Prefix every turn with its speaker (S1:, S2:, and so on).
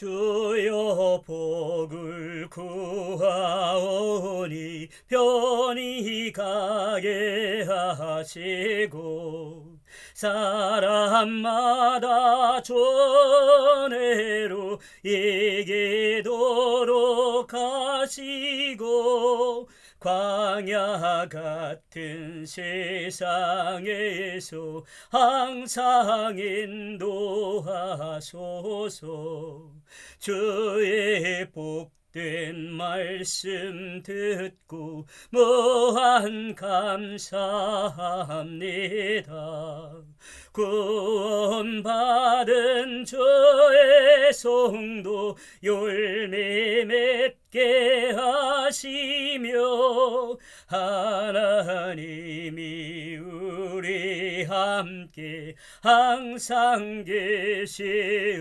S1: 주여 복을 구하오니 편히 가게 하시고 사람마다 존애로 이기도록 하시고 광야 같은 세상에서 항상 인도하소서 주의 복 된 말씀 듣고 무한 감사합니다. 구원받은 주의 성도 열매 맺게 하 시며 하나님이 우리 함께 항상 계시옵소서.